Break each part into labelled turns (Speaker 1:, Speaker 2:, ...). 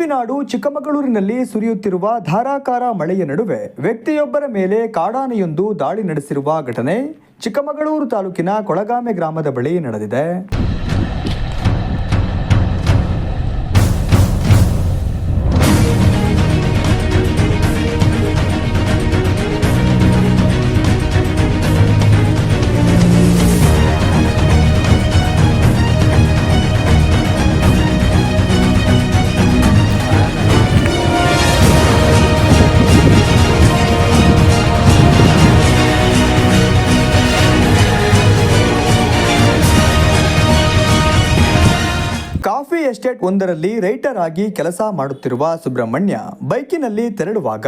Speaker 1: Coffee ನಾಡು ಚಿಕ್ಕಮಗಳೂರಿನಲ್ಲಿ ಸುರಿಯುತ್ತಿರುವ ಧಾರಾಕಾರ ಮಳೆಯ ನಡುವೆ ವ್ಯಕ್ತಿಯೊಬ್ಬರ ಮೇಲೆ ಕಾಡಾನೆಯೊಂದು ದಾಳಿ ನಡೆಸಿರುವ ಘಟನೆ ಚಿಕ್ಕಮಗಳೂರು ತಾಲೂಕಿನ ಕೊಳಗಾಮೆ ಗ್ರಾಮದ ಬಳಿ ನಡೆದಿದೆ. ಕಾಫಿ ಎಸ್ಟೇಟ್ ಒಂದರಲ್ಲಿ ರೈಟರ್ ಆಗಿ ಕೆಲಸ ಮಾಡುತ್ತಿರುವ ಸುಬ್ರಹ್ಮಣ್ಯ ಬೈಕಿನಲ್ಲಿ ತೆರಳುವಾಗ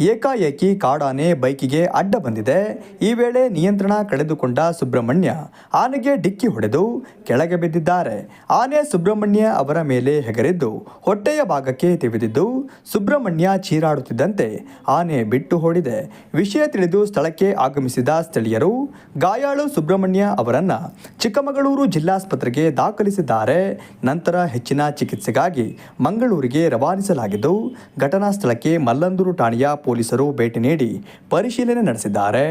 Speaker 1: ಏಕಾಏಕಿ ಕಾಡಾನೆ ಬೈಕಿಗೆ ಅಡ್ಡ ಬಂದಿದೆ. ಈ ವೇಳೆ ನಿಯಂತ್ರಣ ಕಳೆದುಕೊಂಡ ಸುಬ್ರಹ್ಮಣ್ಯ ಆನೆಗೆ ಡಿಕ್ಕಿ ಹೊಡೆದು ಕೆಳಗೆ ಬಿದ್ದಿದ್ದಾರೆ. ಆನೆ ಸುಬ್ರಹ್ಮಣ್ಯ ಅವರ ಮೇಲೆ ಹೆಗರಿದ್ದು, ಹೊಟ್ಟೆಯ ಭಾಗಕ್ಕೆ ತಿವಿದಿದ್ದು, ಸುಬ್ರಹ್ಮಣ್ಯ ಚೀರಾಡುತ್ತಿದ್ದಂತೆ ಆನೆ ಬಿಟ್ಟು ಓಡಿದೆ. ವಿಷಯ ತಿಳಿದು ಸ್ಥಳಕ್ಕೆ ಆಗಮಿಸಿದ ಸ್ಥಳೀಯರು ಗಾಯಾಳು ಸುಬ್ರಹ್ಮಣ್ಯ ಅವರನ್ನ ಚಿಕ್ಕಮಗಳೂರು ಜಿಲ್ಲಾಸ್ಪತ್ರೆಗೆ ದಾಖಲಿಸಿದ್ದಾರೆ. ನಂತರ ಹೆಚ್ಚಿನ ಚಿಕಿತ್ಸೆಗಾಗಿ ಮಂಗಳೂರಿಗೆ ರವಾನಿಸಲಾಗಿದ್ದು, ಘಟನಾ ಸ್ಥಳಕ್ಕೆ ಮಲ್ಲಂದೂರು ಠಾಣೆಯ ಪೊಲೀಸರು ಭೇಟಿ ನೀಡಿ ಪರಿಶೀಲನೆ ನಡೆಸಿದ್ದಾರೆ.